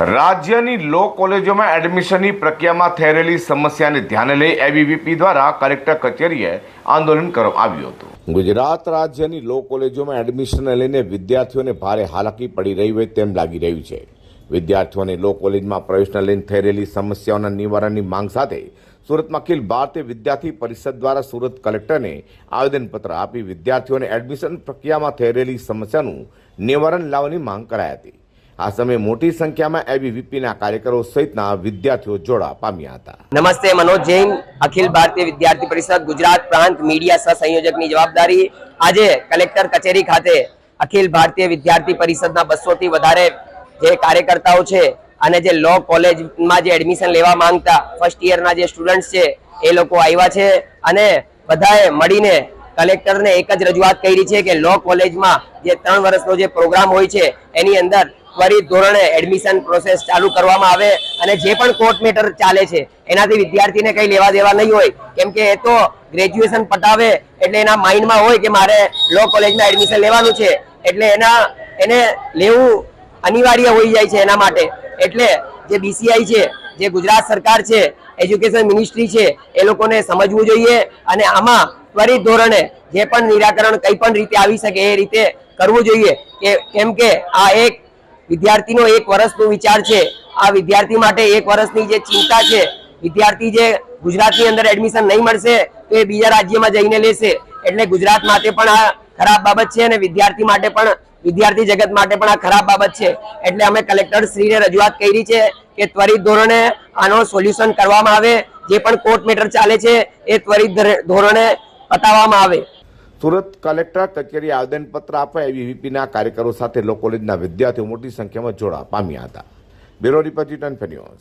રાજ્યની લો કોલેજોમાં એડમિશનની પ્રક્રિયામાં થઈ રહેલી સમસ્યાને ધ્યાને લઈ એબીવીપી દ્વારા કલેક્ટર કચેરીએ આંદોલન કરવામાં આવ્યું હતું. ગુજરાત રાજ્યની લો કોલેજોમાં એડમિશનને લઈને વિદ્યાર્થીઓને ભારે હાલાકી પડી રહી હોય તેમ લાગી રહ્યું છે. વિદ્યાર્થીઓને લો કોલેજમાં પ્રવેશને લઈને થઈ રહેલી સમસ્યાઓના નિવારણની માંગ સાથે સુરતમાં અખિલ ભારતીય વિદ્યાર્થી પરિષદ દ્વારા સુરત કલેક્ટરને આવેદનપત્ર આપી વિદ્યાર્થીઓને એડમિશન પ્રક્રિયામાં થઈ રહેલી સમસ્યાનું નિવારણ લાવવાની માંગ કરાઈ હતી. આ સમયે મોટી સંખ્યામાં એબીવીપીના કાર્યકરો સહિતના વિદ્યાર્થીઓ જોડા પામ્યા હતા. નમસ્તે, મનોજ જૈન, અખિલ ભારતીય વિદ્યાર્થી પરિષદ, ગુજરાત પ્રાંત મીડિયા સહ સંયોજકની જવાબદારી. આજે કલેક્ટર કચેરી ખાતે અખિલ ભારતીય વિદ્યાર્થી પરિષદના બસો થી વધારે જે કાર્યકર્તાઓ છે અને જે લો કોલેજમાં જે એડમિશન લેવા માંગતા ફર્સ્ટ યરના જે સ્ટુડન્ટ્સ છે, એ લોકો આવ્યા છે અને બધાએ મળીને કલેક્ટરને એક જ રજૂઆત કરી છે કે લો કોલેજમાં જે ત્રણ વર્ષનો જે પ્રોગ્રામ હોય છે, એની અંદર ત્વરિત ધોરણે એડમિશન પ્રોસેસ ચાલુ કરવામાં આવે અને જે પણ કોર્ટ મેટર ચાલે છે, એનાથી વિદ્યાર્થીને કંઈ લેવા દેવા નહીં હોય. કેમ કે એ તો ગ્રેજ્યુએશન પટાવે એટલે એના માઇન્ડમાં હોય કે મારે લો કોલેજમાં એડમિશન લેવાનું છે. એટલે એના, એને લેવું અનિવાર્ય હોઈ જાય છે એના માટે. એટલે જે બીસીઆઈ છે, જે ગુજરાત સરકાર છે એજ્યુકેશન મિનિસ્ટ્રી છે, એ લોકોને સમજવું જોઈએ અને આમાં ત્વરિત ધોરણે જે પણ નિરાકરણ કંઈ પણ રીતે આવી શકે એ રીતે કરવું જોઈએ. કે, કેમ કે આ એક વિદ્યાર્થીનો એક વર્ષનો વિચાર છે. આ વિદ્યાર્થી માટે એક વર્ષની જે ચિંતા છે, વિદ્યાર્થી જે ગુજરાતની અંદર એડમિશન નહીં મળશે, તો એ બીજા રાજ્યમાં જઈને લેશે. એટલે ગુજરાત માટે પણ આ ખરાબ બાબત છે અને વિદ્યાર્થી માટે પણ, વિદ્યાર્થી જગત માટે પણ આ ખરાબ બાબત છે. એટલે અમે કલેક્ટર શ્રીને રજૂઆત કરી છે કે ત્વરિત ધોરણે આનો સોલ્યુશન કરવામાં આવે. જે પણ કોર્ટ મેટર ચાલે છે, એ ત્વરિત ધર- ધોરણે પતાવવામાં આવે. સુરત કલેક્ટર કચેરી આવેદનપત્ર આપવા એબીવીપીના કાર્યકરો સાથે લો કોલેજના વિદ્યાર્થીઓ મોટી સંખ્યામાં જોડા પામ્યા હતા. Bureau report news.